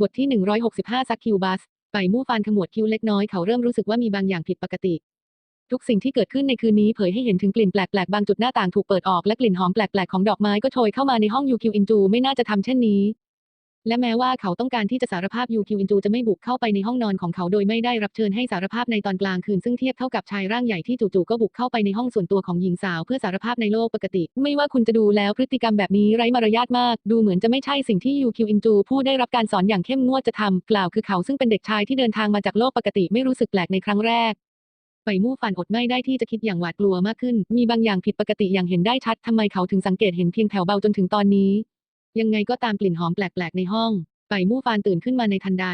บทที่ 165 ซักคิวบัส ไปมู่ฟานขมวดคิ้วเล็กน้อยเขาเริ่มรู้สึกว่ามีบางอย่างผิดปกติ ทุกสิ่งที่เกิดขึ้นในคืนนี้เผยให้เห็นถึงกลิ่นแปลกๆ บางจุดหน้าต่างถูกเปิดออกและกลิ่นหอมแปลกๆ ของดอกไม้ก็โชยเข้ามาในห้องยูคิวอินจูไม่น่าจะทำเช่นนี้ และแม้ว่าเขาต้องการที่จะสารภาพยูคิวอินจูจะไม่บุกเข้าไปในห้องนอนของเขาโดยไม่ได้รับเชิญให้สารภาพในตอนกลางคืนซึ่งเทียบเท่ากับชายร่างใหญ่ที่จู่ๆก็บุกเข้าไปในห้องส่วนตัวของหญิงสาวเพื่อสารภาพในโลกปกติ ไม่ว่าคุณจะดูแล้วพฤติกรรมแบบนี้ไร้มารยาทมาก ดูเหมือนจะไม่ใช่สิ่งที่ยูคิวอินจูผู้ได้รับการสอนอย่างเข้มงวดจะทำกล่าวคือเขาซึ่งเป็นเด็กชายที่เดินทางมาจากโลกปกติไม่รู้สึกแปลกในครั้งแรกไปมู่ฝันอดไม่ได้ที่จะคิดอย่างหวาดกลัวมากขึ้น มีบางอย่างผิดปกติอย่างเห็นได้ชัดทำไมเขาถึงสังเกตเห็นเพียงแถวเบาจนถึงตอนนี้ ยังไงก็ตามกลิ่นหอมแปลกๆในห้อง ไปมู่ฟานตื่นขึ้นมาในทันใด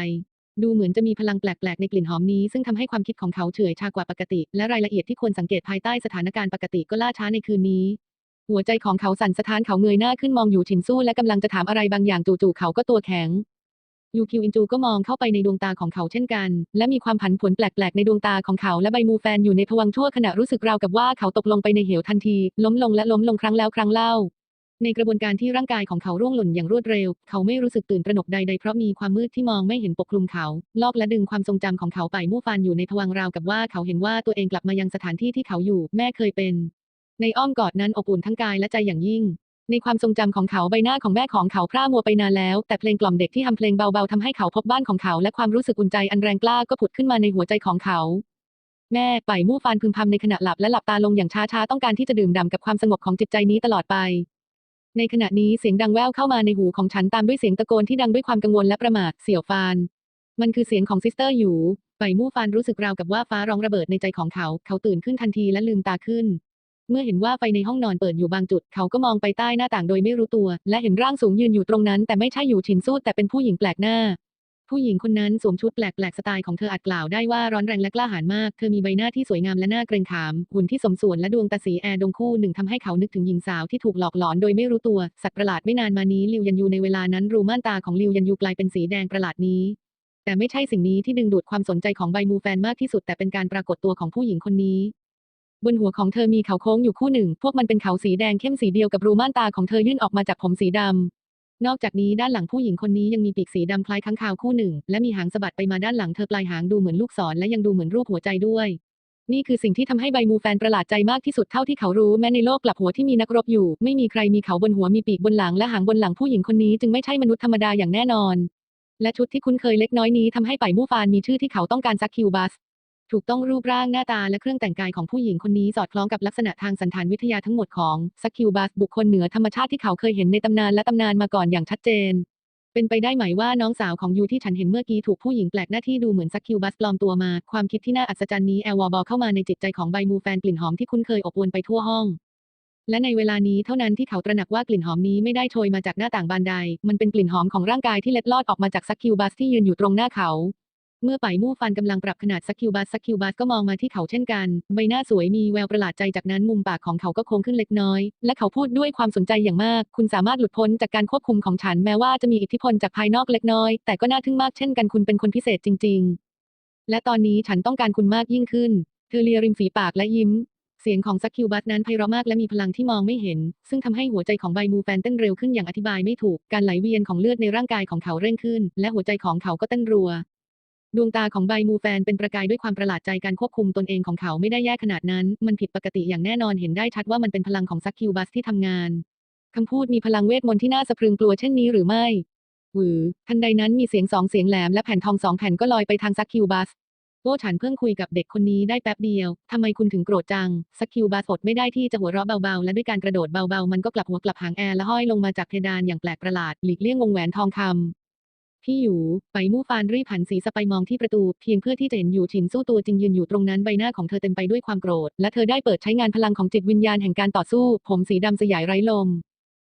ดูเหมือนจะมีพลังแปลกๆในกลิ่นหอมนี้ ซึ่งทำให้ความคิดของเขาเฉื่อยชากว่าปกติ และรายละเอียดที่ควรสังเกตภายใต้สถานการณ์ปกติก็ล่าช้าในคืนนี้ หัวใจของเขาสั่นสะท้านเขาเงยหน้าขึ้นมองอยู่ฉินสู้และกำลังจะถามอะไรบางอย่างจู่ๆเขาก็ตัวแข็งยูคิวอินจูก็มองเข้าไปในดวงตาของเขาเช่นกัน และมีความผันผวนแปลกๆในดวงตาของเขาและใบมูแฟนอยู่ในภวังชั่วขณะรู้สึกราวกับว่าเขาตกลงไปในเหวทันที ล้มลงและล้มลงครั้งแล้วครั้งเล่า ในกระบวนการที่ร่างกายของเขาร่วงหล่นอย่างรวดเร็ว เขาไม่รู้สึกตื่นตระหนกใดๆ เพราะมีความมืดที่มองไม่เห็นปกคลุมเขา ลอกและดึงความทรงจำของเขาไปมู่ฟานอยู่ในภวังราวกับว่าเขาเห็นว่าตัวเองกลับมายังสถานที่ที่เขาอยู่ แม่เคยเป็น ในอ้อมกอดนั้นอบอุ่นทั้งกายและใจอย่างยิ่ง ในความทรงจำของเขาใบหน้าของแม่ของเขาพร่ามัวไปนานแล้ว แต่เพลงกล่อมเด็กที่ทำเพลงเบาๆทำให้เขาพบบ้านของเขา และความรู้สึกอุ่นใจอันแรงกล้าก็ผุดขึ้นมาในหัวใจของเขาแม่ไปมู่ฟานพึมพำในขณะหลับและหลับตาลงอย่างช้าๆ ต้องการที่จะดื่มด่ำกับความสงบของจิตใจนี้ตลอดไป ในขณะนี้เสียงดังแว่วเข้ามาในหูของฉันตามด้วยเสียงตะโกนที่ดังด้วยความกังวลและประมาทเสี่ยวฟาน มันคือเสียงของซิสเตอร์อยู่ไปมู่ฟานรู้สึกราวกับว่าฟ้าร้องระเบิดในใจของเขา เขาตื่นขึ้นทันทีและลืมตาขึ้น เมื่อเห็นว่าไฟในห้องนอนเปิดอยู่บางจุด เขาก็มองไปใต้หน้าต่างโดยไม่รู้ตัว และเห็นร่างสูงยืนอยู่ตรงนั้น แต่ไม่ใช่อยู่ฉินซูดแต่เป็นผู้หญิงแปลกหน้า ผู้หญิงคนนั้นสวมชุดแปลกๆสไตล์ของเธออาจกล่าวได้ว่าร้อนแรงและกล้าหาญมาก เธอมีใบหน้าที่สวยงามและหน่าเกรงขาม หุ่นที่สมส่วนและดวงตาสีแอร์ดงคู่หนึ่งทำให้เขานึกถึงหญิงสาวที่ถูกหลอกหลอนโดยไม่รู้ตัว สัตว์ประหลาดไม่นานมานี้ลิวยันยูในเวลานั้นรูม่านตาของลิวยันยูกลายเป็นสีแดงประหลาดนี้แต่ไม่ใช่สิ่งนี้ที่ดึงดูดความสนใจของใบมูแฟนมากที่สุดแต่เป็นการปรากฏตัวของผู้หญิงคนนี้ บนหัวของเธอมีเขาโค้งอยู่คู่หนึ่ง พวกมันเป็นเขาสีแดงเข้มสีเดียวกับรูม่านตาของเธอยื่นออกมาจากผมสีดำ นอกจากนี้ด้านหลังผู้หญิงคนนี้ยังมีปีกสีดำคล้ายค้างคาวคู่หนึ่ง และมีหางสะบัดไปมาด้านหลังเธอปลายหางดูเหมือนลูกศรและยังดูเหมือนรูปหัวใจด้วย นี่คือสิ่งที่ทำให้ใบมูแฟนประหลาดใจมากที่สุดเท่าที่เขารู้แม้ในโลกกลับหัวที่มีนักรบอยู่ ไม่มีใครมีเขาบนหัวมีปีกบนหลังและหางบนหลังผู้หญิงคนนี้จึงไม่ใช่มนุษย์ธรรมดาอย่างแน่นอน และชุดที่คุ้นเคยเล็กน้อยนี้ทำให้ไปมูฟานมีชื่อที่เขาต้องการซักคิวบัส ถูกต้องรูปร่างหน้าตาและเครื่องแต่งกายของผู้หญิงคนนี้สอดคล้องกับลักษณะทางสันฐานวิทยาทั้งหมดของซักคิวบัสบุคคลเหนือธรรมชาติที่เขาเคยเห็นในตำนานและตำนานมาก่อนอย่างชัดเจน เป็นไปได้ไหมว่าน้องสาวของยูที่ฉันเห็นเมื่อกี้ถูกผู้หญิงแปลกหน้าที่ดูเหมือนซักคิวบัสปลอมตัวมา ความคิดที่น่าอัศจรรย์นี้แอลวอร์บอเข้ามาในจิตใจของใบมูแฟนกลิ่นหอมที่คุ้นเคยอบอวลไปทั่วห้องและในเวลานี้เท่านั้นที่เขาตระหนักว่ากลิ่นหอมนี้ไม่ได้โชยมาจากหน้าต่างบานใด มันเป็นกลิ่นหอมของร่างกายที่เล็ดลอดออกมาจากซักคิวบัสที่ยืนอยู่ตรงหน้าเขา เมื่อไปมู่ฟันกำลังปรับขนาดซักคิวบัสซักคิวบัสก็มองมาที่เขาเช่นกัน ใบหน้าสวยมีแววประหลาดใจจากนั้นมุมปากของเขาก็โค้งขึ้นเล็กน้อย และเขาพูดด้วยความสนใจอย่างมาก คุณสามารถหลุดพ้นจากการควบคุมของฉันแม้ว่าจะมีอิทธิพลจากภายนอกเล็กน้อย แต่ก็น่าทึ่งมากเช่นกันคุณเป็นคนพิเศษจริง ๆ และตอนนี้ฉันต้องการคุณมากยิ่งขึ้น เธอเลียริมฝีปากและยิ้มเสียงของซักคิวบัสนั้นไพเราะมากและมีพลังที่มองไม่เห็น ซึ่งทำให้หัวใจของใบมูแฟนเต้นเร็วขึ้นอย่างอธิบายไม่ถูก การไหลเวียนของเลือดในร่างกายของเขาเร่งขึ้น และหัวใจของเขาก็เต้นรัว ดวงตาของใบมูแฟนเป็นประกายด้วยความประหลาดใจการควบคุมตนเองของเขาไม่ได้แย่ขนาดนั้น มันผิดปกติอย่างแน่นอนเห็นได้ชัดว่ามันเป็นพลังของซักคิวบัสที่ทำงานคำพูดมีพลังเวทมนต์ที่น่าสะพรึงกลัวเช่นนี้หรือไม่หวือ ทันใดนั้นมีเสียงสองเสียงแหลมและแผ่นทองสองแผ่นก็ลอยไปทางซักคิวบัสโอ้ฉันเพิ่งคุยกับเด็กคนนี้ได้แป๊บเดียว ทำไมคุณถึงโกรธจังสกิลบาสอดไม่ได้ที่จะหัวเราะเบาๆ และด้วยการกระโดดเบาๆ มันก็กลับหัวกลับหางแอร์และห้อยลงมาจากเพดานอย่างแปลกประหลาด หลีกเลี่ยงวงแหวนทองคำ พี่อยู่ ไปมู่ฟานรีบหันสีสไปมองที่ประตู เพียงเพื่อที่จะเห็นอยู่ฉินสู้ตัวจริงยืนอยู่ตรงนั้นใบหน้าของเธอเต็มไปด้วยความโกรธ และเธอได้เปิดใช้งานพลังของจิตวิญญาณแห่งการต่อสู้ ผมสีดำสยายไร้ลม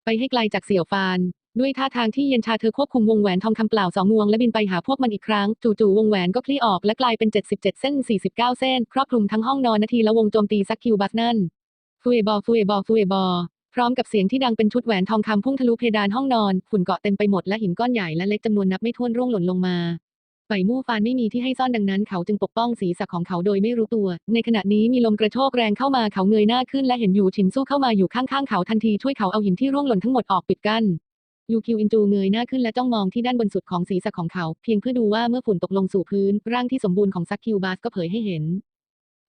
ไปให้ไกลจากเสี่ยวฟานด้วยท่าทางที่เย็นชาเธอควบคุมวงแหวนทองคำเปล่าสองงวงและบินไปหาพวกมันอีกครั้ง จู่ๆวงแหวนก็คลี่ออกและกลายเป็น 77 เส้น 49 เส้น ครอบคลุมทั้งห้องนอนนาทีละวงโจมตีซักคิวบัสนั่นฟูเอบอฟูเอบอฟูเอบอ พร้อมกับเสียงที่ดังเป็นชุดแหวนทองคำพุ่งทะลุเพดานห้องนอน ฝุ่นเกาะเต็มไปหมดและหินก้อนใหญ่และเล็กจำนวนนับไม่ถ้วนร่วงหล่นลงมาไฝ่มู่ฟานไม่มีที่ให้ซ่อนดังนั้นเขาจึงปกป้องศีรษะของเขาโดยไม่รู้ตัว ในขณะนี้มีลมกระโชกแรงเข้ามาเขาเงยหน้าขึ้นและเห็นอยู่ฉินสู้เข้ามาอยู่ข้างๆเขาทันทีช่วยเขาเอาหินที่ร่วงหล่นทั้งหมดออกปิดกั้นยูคิวอินจูเงยหน้าขึ้นและจ้องมองที่ด้านบนสุดของศีรษะของเขา เพียงเพื่อดูว่าเมื่อฝุ่นตกลงสู่พื้น ร่างที่สมบูรณ์ของซักคิวบัสก็เผยให้เห็น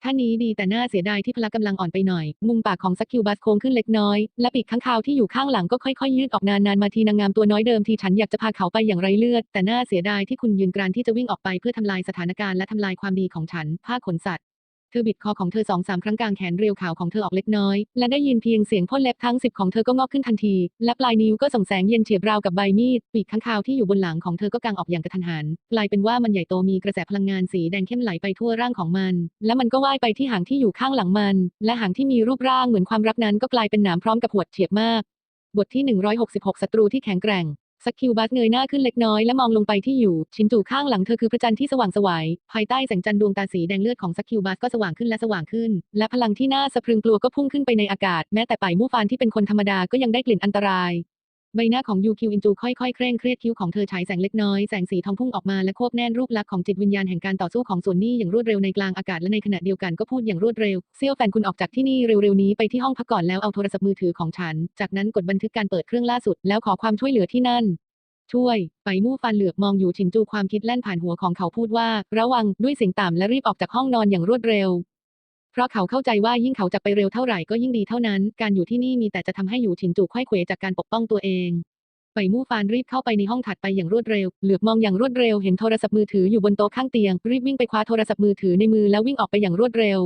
ท่านี้ดีแต่น่าเสียดายที่พละกำลังอ่อนไปหน่อย มุมปากของซักคิวบัสโค้งขึ้นเล็กน้อย และปีกข้างคาวที่อยู่ข้างหลังก็ค่อยๆยืดออกนานๆมาทีนางงามตัวน้อยเดิมทีฉันอยากจะพาเขาไปอย่างไรเลือด แต่น่าเสียดายที่คุณยืนกรานที่จะวิ่งออกไปเพื่อทำลายสถานการณ์และทำลายความดีของฉันผ้าขนสัตว์ เธอบิดคอของเธอสองสามครั้งกลางแขนเรียวขาวของเธอออกเล็กน้อย และได้ยินเพียงเสียงพ่นเล็บทั้งสิบของเธอก็งอกขึ้นทันที และปลายนิ้วก็ส่องแสงเย็นเฉียบราวกับใบมีด ปีกข้างคาวที่อยู่บนหลังของเธอก็กางออกอย่างกระทันหัน กลายเป็นว่ามันใหญ่โตมีกระแสพลังงานสีแดงเข้มไหลไปทั่วร่างของมัน และมันก็ว่ายไปที่หางที่อยู่ข้างหลังมัน และหางที่มีรูปร่างเหมือนความรักนั้นก็กลายเป็นหนามพร้อมกับหวดเฉียบมาก บทที่ 166 ศัตรูที่แข็งแกร่ง สักคิวบัสเงยหน้าขึ้นเล็กน้อยและมองลงไปที่อยู่ ชินจูข้างหลังเธอคือพระจันทร์ที่สว่างสวายภายใต้แสงจันทร์ดวงตาสีแดงเลือดของสักคิวบัสก็สว่างขึ้นและสว่างขึ้น และพลังที่น่าสะพรึงกลัวก็พุ่งขึ้นไปในอากาศ แม้แต่ป่ายมู่ฟานที่เป็นคนธรรมดาก็ยังได้กลิ่นอันตราย ใบหน้าของยูคิวอินจูค่อยๆ เคร่งเครียดคิ้วของเธอฉายแสงเล็กน้อย แสงสีทองพุ่งออกมาและควบแน่นรูปลักษณ์ของจิตวิญญาณแห่งการต่อสู้ของส่วนนี้อย่างรวดเร็วในกลางอากาศและในขณะเดียวกันก็พูดอย่างรวดเร็ว เซี่ยวแฟนคุณออกจากที่นี่เร็วๆนี้ไปที่ห้องพักก่อนแล้วเอาโทรศัพท์มือถือของฉัน จากนั้นกดบันทึกการเปิดเครื่องล่าสุด แล้วขอความช่วยเหลือที่นั่น ช่วยไปมู่ฟันเหลือบมองอยู่ชินจูความคิดแล่นผ่านหัวของเขาพูดว่า ระวังด้วยเสียงต่ำและรีบออกจากห้องนอนอย่างรวดเร็ว เพราะเขาเข้าใจว่ายิ่งเขาจะไปเร็วเท่าไหร่ก็ยิ่งดีเท่านั้น การอยู่ที่นี่มีแต่จะทำให้อยู่ชินจูค่อยเขวจากการปกป้องตัวเองไปมู่ฟานรีบเข้าไปในห้องถัดไปอย่างรวดเร็ว เหลือบมองอย่างรวดเร็ว เห็นโทรศัพท์มือถืออยู่บนโต๊ะข้างเตียง รีบวิ่งไปคว้าโทรศัพท์มือถือในมือแล้ววิ่งออกไปอย่างรวดเร็ว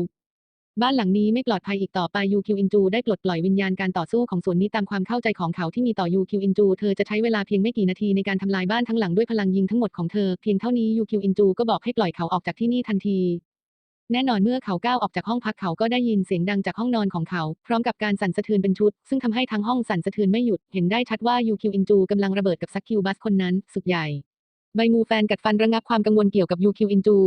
บ้านหลังนี้ไม่ปลอดภัยอีกต่อไปยูคิวอินจูได้ปลดปล่อยวิญญาณการต่อสู้ของส่วนนี้ตามความเข้าใจของเขาที่มีต่อยูคิวอินจู เธอจะใช้เวลาเพียงไม่กี่นาทีในการทำลายบ้านทั้งหลังด้วยพลังยิงทั้งหมดของเธอ เพียงเท่านี้ยูคิวอินจูก็บอกให้ปล่อยเขาออกจากที่นี่ทันที แน่นอนเมื่อเขาก้าวออกจากห้องพักเขาก็ได้ยินเสียงดังจากห้องนอนของเขา พร้อมกับการสั่นสะเทือนเป็นชุด ซึ่งทำให้ทั้งห้องสั่นสะเทือนไม่หยุด เห็นได้ชัดว่ายูคิวอินจูกำลังระเบิดกับซักคิวบัสคนนั้น สุดใหญ่ ใบงูแฟนกัดฟันระงับความกังวลเกี่ยวกับยูคิวอินจู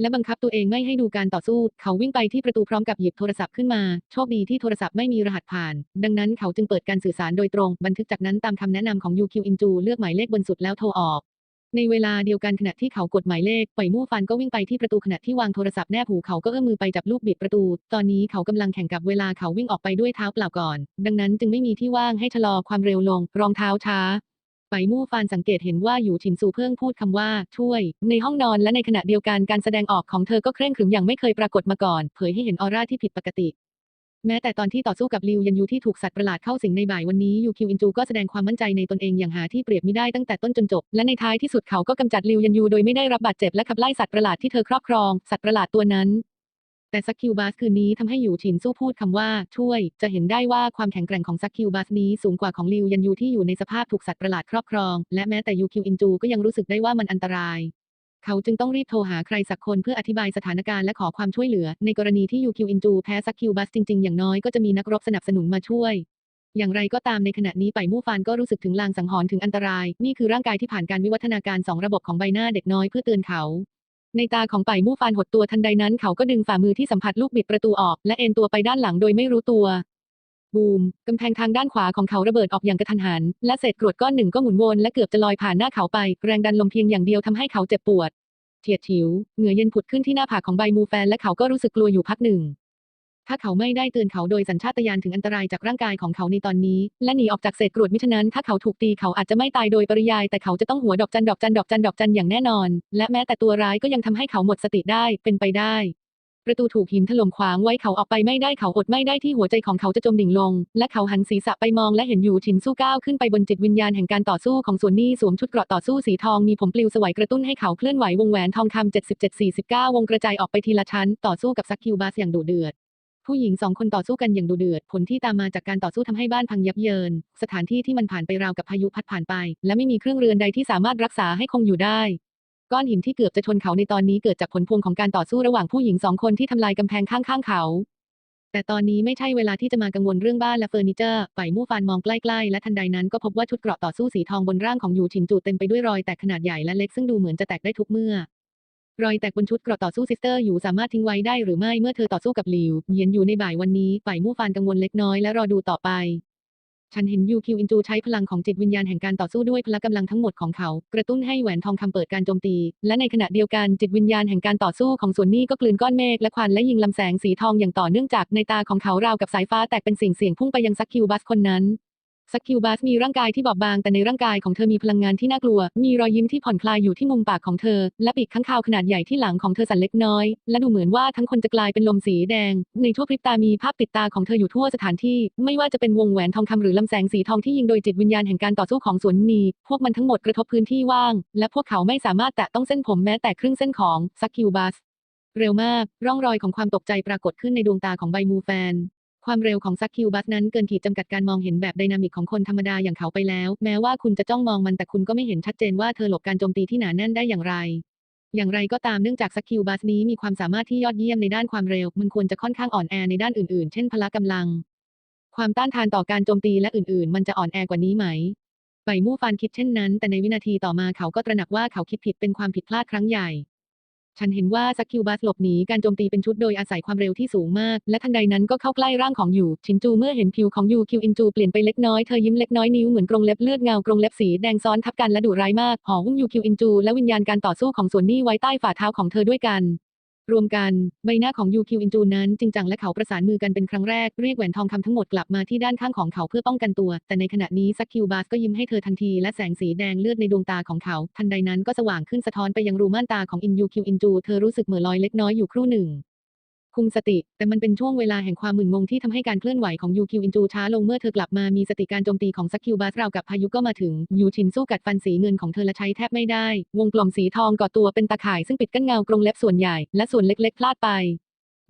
และบังคับตัวเองไม่ให้ดูการต่อสู้ เขาวิ่งไปที่ประตูพร้อมกับหยิบโทรศัพท์ขึ้นมา โชคดีที่โทรศัพท์ไม่มีรหัสผ่าน ดังนั้นเขาจึงเปิดการสื่อสารโดยตรง บันทึกจากนั้นตามคำแนะนำของยูคิวอินจูเลือกหมายเลขบนสุดแล้วโทรออก ในเวลาเดียวกันขณะที่เขากดหมายเลขปล่อยมู่ฟันก็วิ่งไปที่ประตูขณะที่วางโทรศัพท์แนบหูเขาก็เอื้อมมือไปจับลูกบิดประตู ตอนนี้เขากำลังแข่งกับเวลาเขาวิ่งออกไปด้วยเท้าเปล่าก่อน ดังนั้นจึงไม่มีที่ว่างให้ชะลอความเร็วลง รองเท้าช้าไปมู่ฟานสังเกตเห็นว่าอยู่ฉินซูเพิ่งพูดคำว่าช่วย ในห้องนอนและในขณะเดียวกันการแสดงออกของเธอก็เคร่งขรึมอย่างไม่เคยปรากฏมาก่อน เผยให้เห็นออร่าที่ผิดปกติ แม้แต่ตอนที่ต่อสู้กับลิวยันยูที่ถูกสัตว์ประหลาดเข้าสิงในบ่ายวันนี้ยูคิวอินจูก็แสดงความมั่นใจในตนเองอย่างหาที่เปรียบไม่ได้ตั้งแต่ต้นจนจบ และในท้ายที่สุดเขาก็กำจัดลิวยันยูโดยไม่ได้รับบาดเจ็บและขับไล่สัตว์ประหลาดที่เธอครอบครอง สัตว์ประหลาดตัวนั้น แต่ซักคิวบัสคืนนี้ทำให้หยูฉินสู้พูดคำว่า ช่วย จะเห็นได้ว่าความแข็งแกร่งของซักคิวบัสนี้สูงกว่าของลิวยันยูที่อยู่ในสภาพถูกสัตว์ประหลาดครอบครอง และแม้แต่ยูคิวอินจูก็ยังรู้สึกได้ว่ามันอันตราย เขาจึงต้องรีบโทรหาใครสักคนเพื่ออธิบายสถานการณ์และขอความช่วยเหลือ ในกรณีที่ยูคิวอินจูแพ้ซักคิวบัสจริงๆ อย่างน้อยก็จะมีนักรบสนับสนุนมาช่วย อย่างไรก็ตามในขณะนี้ไปมู่ฟานก็รู้สึกถึงลางสังหรณ์ถึงอันตราย นี่คือร่างกายที่ผ่านการวิวัฒนาการสองระบบของใบหน้าเด็กน้อยเพื่อเตือนเขา ในตาของไปมู่ฟานหดตัวทันใดนั้นเขาก็ดึงฝ่ามือที่สัมผัสลูกบิดประตูออก และเอ็นตัวไปด้านหลังโดยไม่รู้ตัว บูม กำแพงทางด้านขวาของเขาระเบิดออกอย่างกระทันหัน และเศษกรวดก้อนหนึ่งก็หมุนวนและเกือบจะลอยผ่านหน้าเขาไป แรงดันลมเพียงอย่างเดียวทำให้เขาเจ็บปวดเฉียดฉิว เหงื่อเย็นผุดขึ้นที่หน้าผากของใบมูแฟนและเขาก็รู้สึกกลัวอยู่พักหนึ่ง ถ้าเขาไม่ได้เตือนเขาโดยสัญชาตญาณถึงอันตรายจากร่างกายของเขาในตอนนี้ และหนีออกจากเศษกรวดมิฉะนั้น ถ้าเขาถูกตีเขาอาจจะไม่ตายโดยปริยาย แต่เขาจะต้องหัวดอกจันดอกจันดอกจันดอกจันอย่างแน่นอน และแม้แต่ตัวร้ายก็ยังทำให้เขาหมดสติได้เป็นไปได้ ประตูถูกหินถล่มขวางไว้เขาออกไปไม่ได้เขาอดไม่ได้ที่หัวใจของเขาจะจมดิ่งลง และเขาหันศีรษะไปมองและเห็นอยู่ฉินสู้ก้าวขึ้นไปบนจิตวิญญาณแห่งการต่อสู้ของส่วนนี้สวมชุดเกราะต่อสู้สีทองมีผมปลิวสวัยกระตุ้นให้เขาเคลื่อนไหววงแหวนทองคำ77 49 วงกระจายออกไปทีละชั้น ต่อสู้กับซักคิวบัสอย่างดุเดือดผู้หญิงสองคนต่อสู้กันอย่างดุเดือด ผลที่ตามมาจากการต่อสู้ทำให้บ้านพังยับเยิน สถานที่ที่มันผ่านไปราวกับพายุพัดผ่านไป และไม่มีเครื่องเรือนใดที่สามารถรักษาให้คงอยู่ได้ ก้อนหินที่เกือบจะชนเขาในตอนนี้เกิดจากผลพวงของการต่อสู้ระหว่างผู้หญิงสองคนที่ทำลายกำแพงข้างๆเขา แต่ตอนนี้ไม่ใช่เวลาที่จะมากังวลเรื่องบ้านและเฟอร์นิเจอร์ฝ่ายมู่ฟานมองใกล้ๆ และทันใดนั้นก็พบว่าชุดเกราะต่อสู้สีทองบนร่างของยูฉินจูเต็มไปด้วยรอยแตกขนาดใหญ่และเล็กซึ่งดูเหมือนจะแตกได้ทุกเมื่อ รอยแตกบนชุดเกราะต่อสู้ซิสเตอร์อยู่สามารถทิ้งไว้ได้หรือไม่เมื่อเธอต่อสู้กับหลิวเหยียนอยู่ในบ่ายวันนี้ฝ่ายมู่ฟานกังวลเล็กน้อยและรอดูต่อไป ฉันเห็นยูคิวอินจูใช้พลังของจิตวิญญาณแห่งการต่อสู้ด้วยพละกำลังทั้งหมดของเขา กระตุ้นให้แหวนทองคำเปิดการโจมตี และในขณะเดียวกันจิตวิญญาณแห่งการต่อสู้ของส่วนนี้ก็กลืนก้อนเมฆและควันและยิงลำแสงสีทองอย่างต่อเนื่องจากในตาของเขาราวกับสายฟ้าแตกเป็นสิ่งเสียงพุ่งไปยังซักคิวบัสคนนั้น ซักคิวบัสมีร่างกายที่บอบบาง แต่ในร่างกายของเธอมีพลังงานที่น่ากลัว มีรอยยิ้มที่ผ่อนคลายอยู่ที่มุมปากของเธอ และปีกข้างคาวขนาดใหญ่ที่หลังของเธอสั่นเล็กน้อย และดูเหมือนว่าทั้งคนจะกลายเป็นลมสีแดง ในชั่วพริบตามีภาพติดตาของเธออยู่ทั่วสถานที่ ไม่ว่าจะเป็นวงแหวนทองคำหรือลำแสงสีทองที่ยิงโดยจิตวิญญาณแห่งการต่อสู้ของสวนนีพวกมันทั้งหมดกระทบพื้นที่ว่าง และพวกเขาไม่สามารถแตะต้องเส้นผมแม้แต่ครึ่งเส้นของซักคิวบัสเร็วมาก ร่องรอยของความตกใจปรากฏขึ้นในดวงตาของไบมูแฟน ความเร็วของซักคิวบัสนั้นเกินขีดจำกัดการมองเห็นแบบไดนามิกของคนธรรมดาอย่างเขาไปแล้ว แม้ว่าคุณจะจ้องมองมันแต่คุณก็ไม่เห็นชัดเจนว่าเธอหลบการโจมตีที่หนาแน่นได้อย่างไร อย่างไรก็ตามเนื่องจากซักคิวบัสนี้มีความสามารถที่ยอดเยี่ยมในด้านความเร็ว มันควรจะค่อนข้างอ่อนแอในด้านอื่นๆ เช่นพละกำลัง ความต้านทานต่อการโจมตีและอื่นๆ มันจะอ่อนแอกว่านี้ไหมไบมู่ฟานคิดเช่นนั้น แต่ในวินาทีต่อมาเขาก็ตระหนักว่าเขาคิดผิดเป็นความผิดพลาดครั้งใหญ่ ฉันเห็นว่าซักคิวบัสหลบหนีการโจมตีเป็นชุดโดยอาศัยความเร็วที่สูงมาก และทันใดนั้นก็เข้าใกล้ร่างของยูชินจูเมื่อเห็นผิวของยูคิวอินจูเปลี่ยนไปเล็กน้อยเธอยิ้มเล็กน้อยนิ้วเหมือนกรงเล็บเลือดเงากรงเล็บสีแดงซ้อนทับกันและดุร้ายมากห่อหุ้มยูคิวอินจูและวิญญาณการต่อสู้ของส่วนนี้ไว้ใต้ฝ่าเท้าของเธอด้วยกัน รวมกัน ใบหน้าของยูคิวอินจูนั้นจริงจังและเขาประสานมือกันเป็นครั้งแรก เรียกแหวนทองคำทั้งหมดกลับมาที่ด้านข้างของเขาเพื่อป้องกันตัว แต่ในขณะนี้ซักคิวบาสก็ยิ้มให้เธอทันทีและแสงสีแดงเลือดในดวงตาของเขา ทันใดนั้นก็สว่างขึ้นสะท้อนไปยังรูม่านตาของอินยูคิวอินจู เธอรู้สึกเหม่อลอยเล็กน้อยอยู่ครู่หนึ่ง คุมสติ แต่มันเป็นช่วงเวลาแห่งความหมึนงงที่ทำให้การเคลื่อนไหวของยูคิวอินจูช้าลงเมื่อเธอกลับมามีสติการโจมตีของซักคิวบาสราวกับพายุก็มาถึง ยูชินสู้กัดฟันสีเงินของเธอและใช้แทบไม่ได้ วงกลมสีทองก่อตัวเป็นตาข่ายซึ่งปิดกั้นเงากรงเล็บส่วนใหญ่และส่วนเล็กๆพลาดไป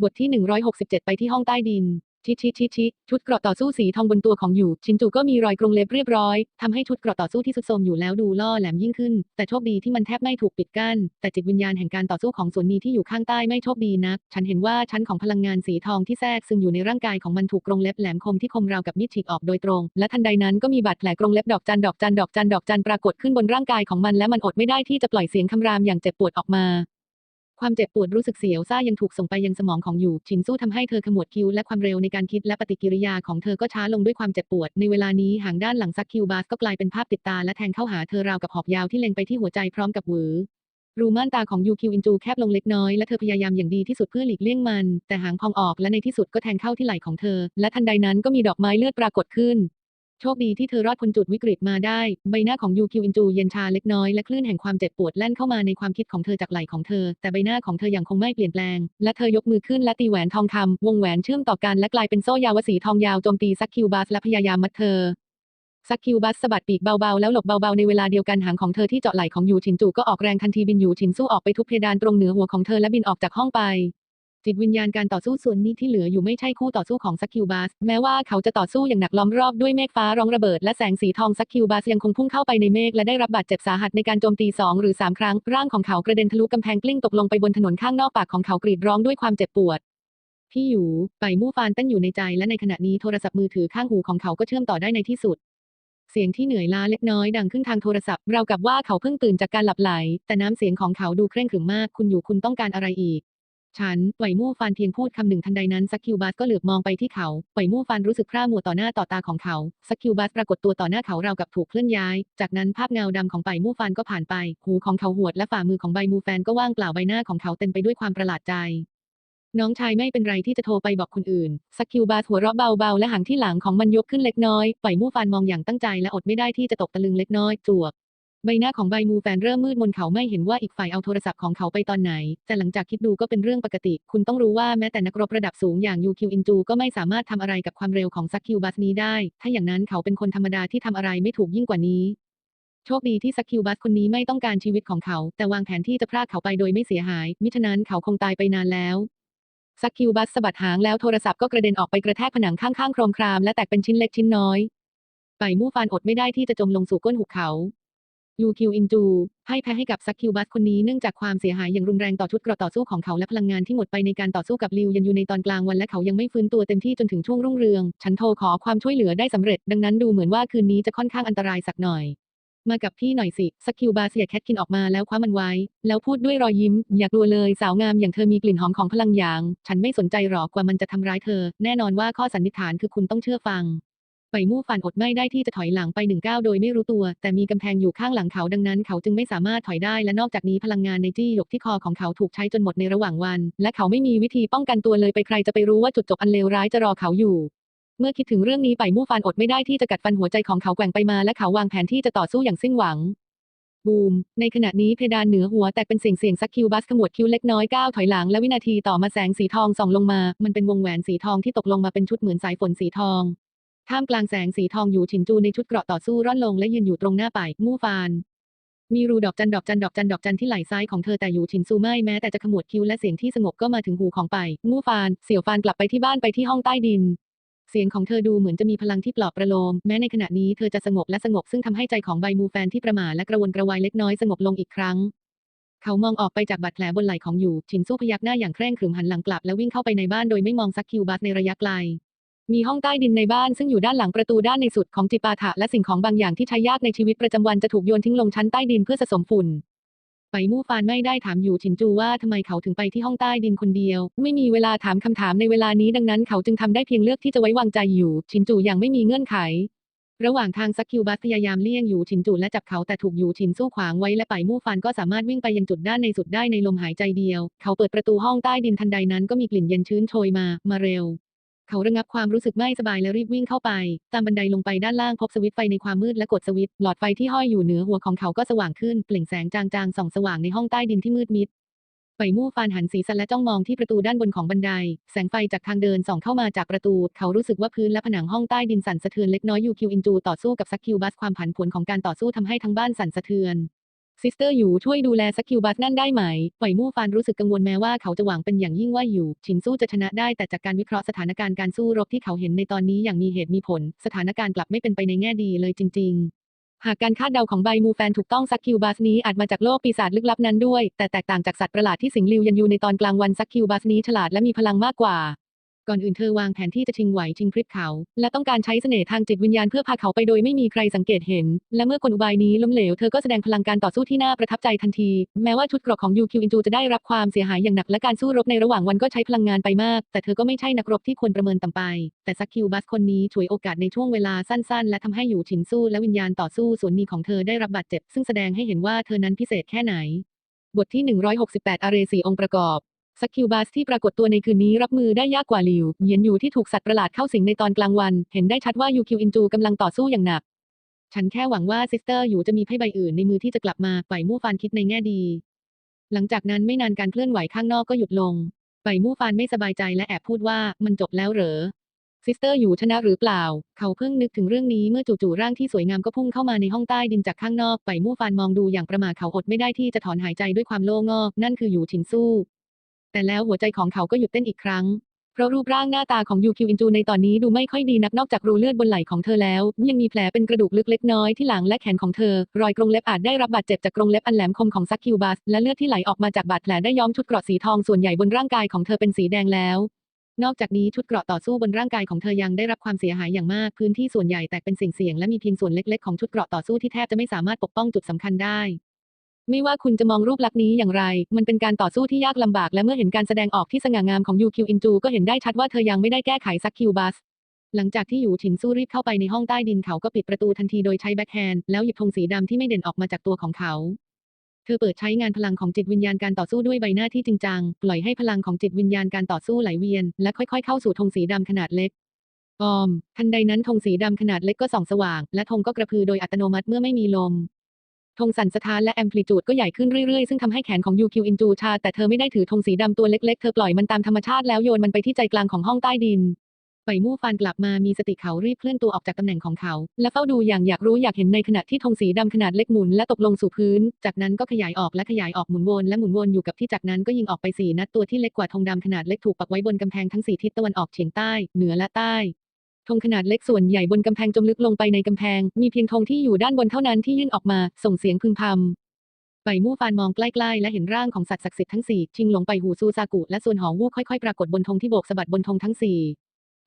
บทที่ 167 ไปที่ห้องใต้ดิน ชิชิชิชิชุดเกราะต่อสู้สีทองบนตัวของอยู่ ชินจูก็มีรอยกรงเล็บเรียบร้อยทำให้ชุดเกราะต่อสู้ที่สุดโทมอยู่แล้วดูล่อแหลมยิ่งขึ้น แต่โชคดีที่มันแทบไม่ถูกปิดกั้น แต่จิตวิญญาณแห่งการต่อสู้ของส่วนนี้ที่อยู่ข้างใต้ไม่โชคดีนัก ฉันเห็นว่าชั้นของพลังงานสีทองที่แทรกซึมอยู่ในร่างกายของมันถูกกรงเล็บแหลมคมที่คมราวกับมีดฉีกออกโดยตรง และทันใดนั้นก็มีบาดแผลกรงเล็บดอกจันดอกจันดอกจันดอกจันปรากฏขึ้นบนร่างกายของมันและมันอดไม่ได้ที่จะปล่อยเสียงคำรามอย่างเจ็บปวดออกมา ความเจ็บปวดรู้สึกเสียวซ่ายังถูกส่งไปยังสมองของอยู่ชินสู้ทำให้เธอขมวดคิ้วและความเร็วในการคิดและปฏิกิริยาของเธอก็ช้าลงด้วยความเจ็บปวด ในเวลานี้หางด้านหลังซักคิวบาสก็กลายเป็นภาพติดตาและแทงเข้าหาเธอราวกับหอกยาวที่เล็งไปที่หัวใจพร้อมกับหวือรูม่านตาของยูคิวอินจูแคบลงเล็กน้อยและเธอพยายามอย่างดีที่สุดเพื่อหลีกเลี่ยงมัน แต่หางพองออกและในที่สุดก็แทงเข้าที่ไหล่ของเธอ และทันใดนั้นก็มีดอกไม้เลือดปรากฏขึ้น โชคดีที่เธอรอดพ้นจุดวิกฤตมาได้ ใบหน้าของยูคิวอินจูเย็นชาเล็กน้อยและคลื่นแห่งความเจ็บปวดแล่นเข้ามาในความคิดของเธอจากไหล่ของเธอ แต่ใบหน้าของเธอยังคงไม่เปลี่ยนแปลง และเธอยกมือขึ้นและตีแหวนทองคำวงแหวนเชื่อมต่อกันและกลายเป็นโซ่ยาวสีทองยาวโจมตีซักคิวบัสและพยายามมัดเธอซักคิวบัสสะบัดปีกเบาๆ แล้วหลบเบาๆ ในเวลาเดียวกันหางของเธอที่เจาะไหล่ของยูชินจูก็ออกแรงทันทีบินยูชินสู้ออกไปทุบเพดานตรงเหนือหัวของเธอและบินออกจากห้องไป จิตวิญญาณการต่อสู้ส่วนนี้ที่เหลืออยู่ไม่ใช่คู่ต่อสู้ของซักคิวบัสแม้ว่าเขาจะต่อสู้อย่างหนักล้อมรอบด้วยเมฆฟ้าร้องระเบิดและแสงสีทองซักคิวบัสยังคงพุ่งเข้าไปในเมฆและได้รับบาดเจ็บสาหัสในการโจมตีสองหรือสามครั้ง ร่างของเขากระเด็นทะลุกำแพงกลิ้งตกลงไปบนถนนข้างนอกปากของเขากรีดร้องด้วยความเจ็บปวดพี่หยูไปมู่ฟานเต้นอยู่ในใจและในขณะนี้โทรศัพท์มือถือข้างหูของเขาก็เชื่อมต่อได้ในที่สุดเสียงที่เหนื่อยล้าเล็กน้อยดังขึ้นทางโทรศัพท์ราวกับว่าเขาเพิ่งตื่นจากการหลับไหล แต่น้ำเสียงของเขาดูเคร่งขรึมมาก คุณอยู่คุณต้องการอะไรอีก ฉันไหวมู่ฟานเพียงพูดคำหนึ่งทันใดนั้นซักคิวบัสก็เหลือบมองไปที่เขาไหวมู่ฟานรู้สึกพร่ามัวต่อหน้าต่อตาของเขาซักคิวบัสปรากฏตัวต่อหน้าเขาเรากับถูกเคลื่อนย้าย จากนั้นภาพเงาดำของไปมู่ฟานก็ผ่านไป หูของเขาหวดและฝ่ามือของใบมูแฟนก็ว่างเปล่าใบหน้าของเขาเต็มไปด้วยความประหลาดใจ น้องชายไม่เป็นไรที่จะโทรไปบอกคนอื่นซักคิวบาสหัวเราะเบาๆและหางที่หลังของมันยกขึ้นเล็กน้อยปล่อยมู่ฟานมองอย่างตั้งใจและอดไม่ได้ที่จะตกตะลึงเล็กน้อยจวบ ใบหน้าของใบมูแฟนเริ่มมืดมนเขาไม่เห็นว่าอีกฝ่ายเอาโทรศัพท์ของเขาไปตอนไหน แต่หลังจากคิดดูก็เป็นเรื่องปกติ คุณต้องรู้ว่าแม้แต่นักรบระดับสูงอย่างยูคิวอินจูก็ไม่สามารถทำอะไรกับความเร็วของซักคิวบัสนี้ได้ ถ้าอย่างนั้นเขาเป็นคนธรรมดาที่ทำอะไรไม่ถูกยิ่งกว่านี้ โชคดีที่ซักคิวบัสคนนี้ไม่ต้องการชีวิตของเขา แต่วางแผนที่จะพรากเขาไปโดยไม่เสียหาย มิฉะนั้นเขาคงตายไปนานแล้วซักคิวบัสสะบัดหางแล้วโทรศัพท์ก็กระเด็นออกไปกระแทกผนังข้างๆโครมครามและแตกเป็นชิ้นเล็กชิ้นน้อยไปมู่ฟานอดไม่ได้ที่จะจมลงสู่ก้นหุบเขา ยูคิวอินจูให้แพ้ให้กับซักคิวบัสคนนี้เนื่องจากความเสียหายอย่างรุนแรงต่อชุดเกราะต่อสู้ของเขาและพลังงานที่หมดไปในการต่อสู้กับลิวยันยูในตอนกลางวันและเขายังไม่ฟื้นตัวเต็มที่จนถึงช่วงรุ่งเรือง ฉันโทรขอความช่วยเหลือได้สำเร็จ ดังนั้นดูเหมือนว่าคืนนี้จะค่อนข้างอันตรายสักหน่อย มากับพี่หน่อยสิซักคิวบาเสียแคทกินออกมาแล้วคว้ามันไว้ แล้วพูดด้วยรอยยิ้ม อยากลัวเลยสาวงามอย่างเธอมีกลิ่นหอมของพลังหยาง ฉันไม่สนใจหรอกว่ามันจะทำร้ายเธอ แน่นอนว่าข้อสันนิษฐานคือคุณต้องเชื่อฟัง ไปมู่ฝันอดไม่ได้ที่จะถอยหลังไปหนึ่งก้าวโดยไม่รู้ตัว แต่มีกำแพงอยู่ข้างหลังเขาดังนั้น เขาจึงไม่สามารถถอยได้ และนอกจากนี้พลังงานในจี้หยกที่คอของเขาถูกใช้จนหมดในระหว่างวัน และเขาไม่มีวิธีป้องกันตัวเลยไปใครจะไปรู้ว่าจุดจบอันเลวร้ายจะรอเขาอยู่เมื่อคิดถึงเรื่องนี้ไปมู่ฟานอดไม่ได้ที่จะกัดฟันหัวใจของเขาแกว่งไปมาและเขาวางแผนที่จะต่อสู้อย่างสิ้นหวัง บูม ในขณะนี้เพดานเหนือหัวแตกเป็นเสียงเสียงซักคิวบัสขมวดคิ้วเล็กน้อยก้าวถอยหลังและวินาทีต่อมาแสงสีทองส่องลงมา มันเป็นวงแหวนสีทองที่ตกลงมาเป็นชุดเหมือนสายฝนสีทอง ท่ามกลางแสงสีทองอยู่ฉินจูในชุดเกราะต่อสู้ร่อนลงและยืนอยู่ตรงหน้าป่ายมู่ฟาน มีรูดอกจันดอกจันดอกจันดอกจันที่ไหล่ซ้ายของเธอแต่อยู่ฉินซูไม่แม้แต่จะขมวดคิ้วและเสียงที่สงบก็มาถึงหูของไปมู่ฟาน เสี่ยวฟานกลับไปที่บ้านไปที่ห้องใต้ดิน เสียงของเธอดูเหมือนจะมีพลังที่ปลอบประโลม แม้ในขณะนี้เธอจะสงบและสงบซึ่งทำให้ใจของใบมูแฟนที่ประหม่าและกระวนกระวายเล็กน้อยสงบลงอีกครั้งเขามองออกไปจากบาดแผลบนไหล่ของอยู่ฉินสู้พยักหน้าอย่างเคร่งขรึมหันหลังกลับ และวิ่งเข้าไปในบ้านโดยไม่มองซักคิวบัสในระยะไกล มีห้องใต้ดินในบ้านซึ่งอยู่ด้านหลังประตูด้านในสุดของจิปาถะและสิ่งของบางอย่างที่ใช้ยากในชีวิตประจำวันจะถูกโยนทิ้งลงชั้นใต้ดินเพื่อสะสมฝุ่นไปมู่ฟานไม่ได้ถามอยู่ฉินจูว่าทำไมเขาถึงไปที่ห้องใต้ดินคนเดียว ไม่มีเวลาถามคำถามในเวลานี้ดังนั้นเขาจึงทำได้เพียงเลือกที่จะไว้วางใจอยู่ฉินจูอย่างไม่มีเงื่อนไข ระหว่างทางซักคิวบัสพยายามเลี่ยงอยู่ฉินจูและจับเขาแต่ถูกอยู่ฉินสู้ขวางไว้และไปมู่ฟานก็สามารถวิ่งไปยังจุดด้านในสุดได้ในลมหายใจเดียว เขาเปิดประตูห้องใต้ดินทันใดนั้นก็มีกลิ่นเย็นชื้นโชยมา มาเร็ว เขาระงับความรู้สึกไม่สบายและรีบวิ่งเข้าไป ตามบันไดลงไปด้านล่างพบสวิตไฟในความมืดและกดสวิตหลอดไฟที่ห้อยอยู่เหนือหัวของเขาก็สว่างขึ้น เปล่งแสงจางๆส่องสว่างในห้องใต้ดินที่มืดมิดไปมู่ฟานหันศีรษะและจ้องมองที่ประตูด้านบนของบันได แสงไฟจากทางเดินส่องเข้ามาจากประตู เขารู้สึกว่าพื้นและผนังห้องใต้ดินสั่นสะเทือนเล็กน้อยยูคิวอินจูต่อสู้กับซักคิวบัสความผันผวนของการต่อสู้ทำให้ทั้งบ้านสั่นสะเทือน ซิสเตอร์อยู่ช่วยดูแลซักคิวบัสนั่นได้ไหมไปมู่ฟานรู้สึกกังวลแม้ว่าเขาจะหวังเป็นอย่างยิ่งว่าอยู่ ชินสู้จะชนะได้แต่จากการวิเคราะห์สถานการณ์การสู้รบที่เขาเห็นในตอนนี้อย่างมีเหตุมีผล สถานการณ์กลับไม่เป็นไปในแง่ดีเลยจริง ๆหากการคาดเดาของไบมูแฟนถูกต้องซักคิวบัสนี้อาจมาจากโลกปีศาจลึกลับนั้นด้วย แต่แตกต่างจากสัตว์ประหลาดที่สิงลิวยันยูในตอนกลางวันซักคิวบัสนี้ฉลาดและมีพลังมากกว่า ก่อนอื่นเธอวางแผนที่จะชิงไหวชิงพริบเขา และต้องการใช้เสน่ห์ทางจิตวิญญาณเพื่อพาเขาไปโดยไม่มีใครสังเกตเห็น และเมื่อกลอุบายนี้ล้มเหลวเธอก็แสดงพลังการต่อสู้ที่น่าประทับใจทันที แม้ว่าชุดเกราะของยูคิวอินจูจะได้รับความเสียหายอย่างหนักและการสู้รบในระหว่างวันก็ใช้พลังงานไปมาก แต่เธอก็ไม่ใช่นักรบที่ควรประเมินต่ำไป แต่ซักคิวบัสคนนี้ฉวยโอกาสในช่วงเวลาสั้น ๆ และทำให้อยู่ฉินสู้และวิญญาณต่อสู้ส่วนนี้ของเธอได้รับบาดเจ็บ ซึ่งแสดงให้เห็นว่าเธอนั้นพิเศษแค่ไหนบทที่ 168 อาเรสีองค์ประกอบ สกิลบาสที่ปรากฏตัวในคืนนี้รับมือได้ยากกว่าหลิวเหยียนอยู่ที่ถูกสัตว์ประหลาดเข้าสิงในตอนกลางวัน เห็นได้ชัดว่ายูคิวอินจูกำลังต่อสู้อย่างหนัก ฉันแค่หวังว่าซิสเตอร์อยู่จะมีไพ่ใบอื่นในมือที่จะกลับมาไปมู่ฟานคิดในแง่ดี หลังจากนั้นไม่นานการเคลื่อนไหวข้างนอกก็หยุดลงไปมู่ฟานไม่สบายใจและแอบพูดว่ามันจบแล้วเหรอซิสเตอร์อยู่ชนะหรือเปล่า เขาเพิ่งนึกถึงเรื่องนี้เมื่อจู่ๆร่างที่สวยงามก็พุ่งเข้ามาในห้องใต้ดินจากข้างนอก ไปมู่ฟานมองดูอย่างประหม่าเขาอดไม่ได้ที่จะถอนหายใจด้วยความโล่งอก นั่นคืออยู่ฉินสู้ แต่แล้วหัวใจของเขาก็หยุดเต้นอีกครั้ง เพราะรูปร่างหน้าตาของยูคิวอินจูในตอนนี้ดูไม่ค่อยดีนักนอกจากรูเลือดบนไหล่ของเธอแล้ว ยังมีแผลเป็นกระดูกลึกเล็กน้อยที่หลังและแขนของเธอ รอยกรงเล็บอาจได้รับบาดเจ็บจากกรงเล็บอันแหลมคมของซักคิวบัสและเลือดที่ไหลออกมาจากบาดแผลได้ย้อมชุดเกราะสีทองส่วนใหญ่บนร่างกายของเธอเป็นสีแดงแล้วนอกจากนี้ชุดเกราะต่อสู้บนร่างกายของเธอยังได้รับความเสียหายอย่างมาก พื้นที่ส่วนใหญ่แตกเป็นสิ่งเสี่ยงและมีเพียงส่วนเล็กๆของชุดเกราะต่อสู้ที่แทบจะไม่สามารถปกป้องจุดสำคัญได้ ไม่ว่าคุณจะมองรูปลักษณ์นี้อย่างไร มันเป็นการต่อสู้ที่ยากลำบากและเมื่อเห็นการแสดงออกที่สง่างามของยูคิวอินจูก็เห็นได้ชัดว่าเธอยังไม่ได้แก้ไขซักคิวบัส หลังจากที่อยู่ฉินสู้รีบเข้าไปในห้องใต้ดินเขาก็ปิดประตูทันทีโดยใช้แบ็คแฮนด์แล้วหยิบธงสีดำที่ไม่เด่นออกมาจากตัวของเขา เธอเปิดใช้งานพลังของจิตวิญญาณการต่อสู้ด้วยใบหน้าที่จริงจัง ปล่อยให้พลังของจิตวิญญาณการต่อสู้ไหลเวียน และค่อย ๆ เข้าสู่ธงสีดำขนาดเล็กออม ทันใดนั้นธงสีดำขนาดเล็กก็ส่องสว่าง และธงก็กระพือโดยอัตโนมัติเมื่อไม่มีลม ธงสั่นสะท้านและแอมพลิจูดก็ใหญ่ขึ้นเรื่อยๆ ซึ่งทำให้แขนของยูคิวอินจูชา แต่เธอไม่ได้ถือธงสีดำตัวเล็กๆ เธอปล่อยมันตามธรรมชาติแล้วโยนมันไปที่ใจกลางของห้องใต้ดินไปมู่ฟานกลับมามีสติเขารีบเคลื่อนตัวออกจากตำแหน่งของเขา และเฝ้าดูอย่างอยากรู้อยากเห็นในขณะที่ธงสีดำขนาดเล็กหมุนและตกลงสู่พื้น จากนั้นก็ขยายออกและขยายออกหมุนวนและหมุนวนอยู่กับที่จากนั้นก็ยิงออกไปสี่นัดตัวที่เล็กกว่าธงดำขนาดเล็กถูกปักไว้บนกำแพงทั้งสี่ทิศตะวันออกเฉียงใต้ เหนือและใต้ ธงขนาดเล็กส่วนใหญ่บนกำแพงจมลึกลงไปในกำแพง มีเพียงธงที่อยู่ด้านบนเท่านั้นที่ยื่นออกมา ส่งเสียงพึมพำ ไปมู่ฟานมองใกล้ๆ และเห็นร่างของสัตว์ศักดิ์สิทธิ์ทั้งสี่ชิงหลงไปหูซูซากุ และส่วนหองวูค่อยๆ ปรากฏบนธงที่โบกสะบัดบนธงทั้งสี่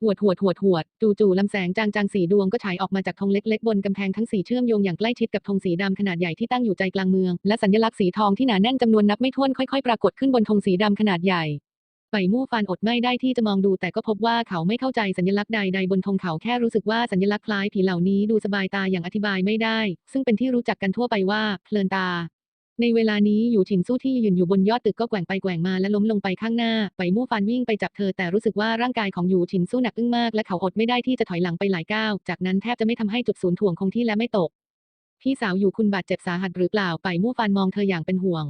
หวดหวดหวดหวดจู่ๆลำแสงจางๆสีดวงก็ฉายออกมาจากธงเล็กๆ บนกำแพงทั้งสี่เชื่อมโยงอย่างใกล้ชิดกับธงสีดำขนาดใหญ่ที่ตั้งอยู่ใจกลางเมือง และสัญลักษณ์สีทองที่หนาแน่นจำนวนนับไม่ถ้วนค่อยๆ ปรากฏขึ้นบนธงสีดำขนาดใหญ่ ไปมู่ฟานอดไม่ได้ที่จะมองดูแต่ก็พบว่าเขาไม่เข้าใจสัญลักษณ์ใดๆบนธงเขาแค่รู้สึกว่าสัญลักษณ์คล้ายผีเหล่านี้ดูสบายตาอย่างอธิบายไม่ได้ ซึ่งเป็นที่รู้จักกันทั่วไปว่าเพลินตา ในเวลานี้อยู่ฉินสู้ที่ยืนอยู่บนยอดตึกก็แกว่งไปแกว่งมาและล้มลงไปข้างหน้าไปมู่ฟานวิ่งไปจับเธอแต่รู้สึกว่าร่างกายของอยู่ฉินสู้หนักอึ้งมากและเขาอดไม่ได้ที่จะถอยหลังไปหลายก้าวจากนั้นแทบจะไม่ทำให้จุดศูนย์ถ่วงคงที่และไม่ตกพี่สาวอยู่คุณบาดเจ็บสาหัสหรือเปล่าไปมู่ฟานมองเธออย่างเป็นห่วง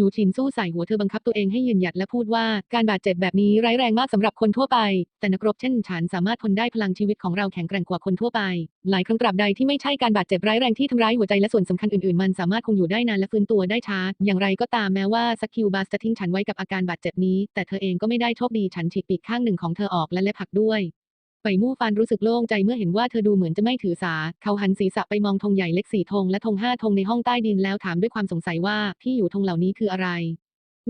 ยู่ฉินสู้ใส่หัวเธอบังคับตัวเองให้ยืนหยัดและพูดว่าการบาดเจ็บแบบนี้ร้ายแรงมากสำหรับคนทั่วไป แต่นักรบเช่นฉันสามารถทนได้พลังชีวิตของเราแข็งแกร่งกว่าคนทั่วไป หลายครั้งตราบใดที่ไม่ใช่การบาดเจ็บร้ายแรงที่ทำร้ายหัวใจและส่วนสำคัญอื่นๆ มันสามารถคงอยู่ได้นานและฟื้นตัวได้ช้า อย่างไรก็ตามแม้ว่าสกิลบาสจะทิ้งฉันไว้กับอาการบาดเจ็บนี้ แต่เธอเองก็ไม่ได้โชคดีฉันฉีกปีกข้างหนึ่งของเธอออกและเล็บหักด้วย ไปมู่ฟานรู้สึกโล่งใจเมื่อเห็นว่าเธอดูเหมือนจะไม่ถือสา เขาหันศีรษะไปมองธงใหญ่เล็กสี่ธงและธงห้าธงในห้องใต้ดินแล้วถามด้วยความสงสัยว่าที่อยู่ธงเหล่านี้คืออะไร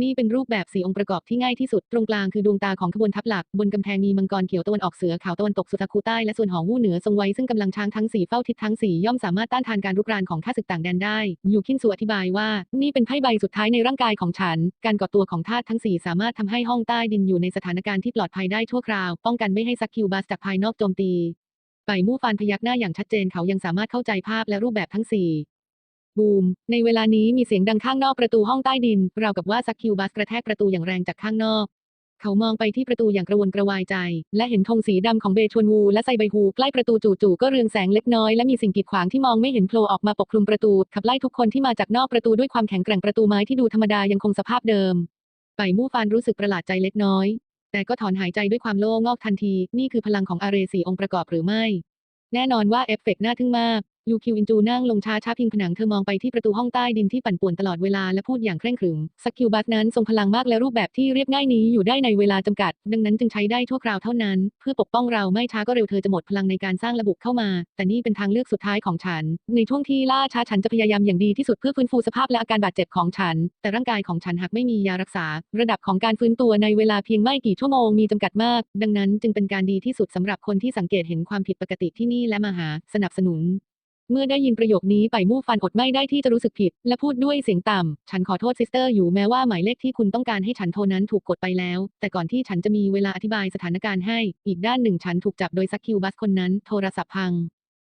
นี่เป็นรูปแบบสีองค์ประกอบที่ง่ายที่สุด ตรงกลางคือดวงตาของขบวนทัพหลัก บนกำแพงมีมังกรเขียวตะวันออกเสือขาวตะวันตกสุทาคูใต้และส่วนหองวู่เหนือทรงไว้ซึ่งกำลังช้างทั้งสี่เฝ้าทิศทั้งสี่ย่อมสามารถต้านทานการรุกรานของข้าศึกต่างแดนได้ยูคินสูอธิบายว่า นี่เป็นไพ่ใบสุดท้ายในร่างกายของฉัน การก่อตัวของธาตุทั้งสี่สามารถทำให้ห้องใต้ดินอยู่ในสถานการณ์ที่ปลอดภัยได้ชั่วคราว ป้องกันไม่ให้ซักคิวบัสจากภายนอกโจมตีไปมู่ฟานพยักหน้าอย่างชัดเจนเขายังสามารถเข้าใจภาพและรูปแบบทั้งสี่ บูม ในเวลานี้มีเสียงดังข้างนอกประตูห้องใต้ดิน ราวกับว่าซักคิวบัสกระแทกประตูอย่างแรงจากข้างนอก เขามองไปที่ประตูอย่างกระวนกระวายใจ และเห็นธงสีดำของเบชวนวูและไซไบฮูใกล้ประตูจู่ๆก็เรืองแสงเล็กน้อยและมีสิ่งกีดขวางที่มองไม่เห็นโผล่ออกมาปกคลุมประตู ขับไล่ทุกคนที่มาจากนอกประตูด้วยความแข็งแกร่งประตูไม้ที่ดูธรรมดายังคงสภาพเดิม ไปมู่ฟานรู้สึกประหลาดใจเล็กน้อย แต่ก็ถอนหายใจด้วยความโล่งอกทันที นี่คือพลังของอาเรสีองค์ประกอบหรือไม่ แน่นอนว่าเอฟเฟกต์น่าทึ่งมาก ยูคิวอินจูนั่งลงช้าช้าพิงผนังเธอมองไปที่ประตูห้องใต้ดินที่ปั่นป่วนตลอดเวลาและพูดอย่างเคร่งขรึมสกิลบัสนั้นทรงพลังมากและรูปแบบที่เรียบง่ายนี้อยู่ได้ในเวลาจำกัด ดังนั้นจึงใช้ได้ชั่วคราวเท่านั้น เพื่อปกป้องเราไม่ช้าก็เร็วเธอจะหมดพลังในการสร้างระบุเข้ามา แต่นี่เป็นทางเลือกสุดท้ายของฉัน ในช่วงที่ล่าช้าฉันจะพยายามอย่างดีที่สุดเพื่อฟื้นฟูสภาพและอาการบาดเจ็บของฉัน แต่ร่างกายของฉันหากไม่มียารักษา ระดับของการฟื้นตัวในเวลาเพียงไม่กี่ชั่วโมงมีจำกัดมาก ดังนั้นจึงเป็นการดีที่สุดสำหรับคนที่สังเกตเห็นความผิดปกติที่นี่และมาหาสนับสนุน เมื่อได้ยินประโยคนี้ไปมู่ฟันอดไม่ได้ที่จะรู้สึกผิด และพูดด้วยเสียงต่ำ ฉันขอโทษซิสเตอร์อยู่แม้ว่าหมายเลขที่คุณต้องการให้ฉันโทรนั้นถูกกดไปแล้ว แต่ก่อนที่ฉันจะมีเวลาอธิบายสถานการณ์ให้ อีกด้านหนึ่งฉันถูกจับโดยซักคิวบัสคนนั้น โทรศัพท์พัง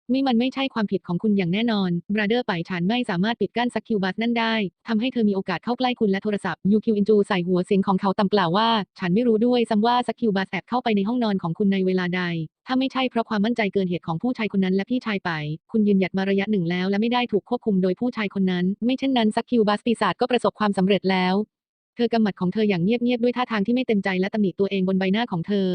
ไม่มันไม่ใช่ความผิดของคุณอย่างแน่นอน บราเดอร์ไปฉันไม่สามารถปิดกั้นซักคิวบัสนั่นได้ทำให้เธอมีโอกาสเข้าใกล้คุณและโทรศัพท์ยูคิวอินจูใส่หัวเสียงของเขาต่ำกล่าวว่า ฉันไม่รู้ด้วยซ้ำว่าซักคิวบัสแอบเข้าไปในห้องนอนของคุณในเวลาใด ถ้าไม่ใช่เพราะความมั่นใจเกินเหตุของผู้ชายคนนั้นและพี่ชายไป คุณยืนหยัดมาระยะหนึ่งแล้วและไม่ได้ถูกควบคุมโดยผู้ชายคนนั้น ไม่เช่นนั้นซักคิวบัสปีศาจก็ประสบความสำเร็จแล้วเธอกำหมัดของเธออย่างเงียบๆด้วยท่าทางที่ไม่เต็มใจและตำหนิตัวเองบนใบหน้าของเธอ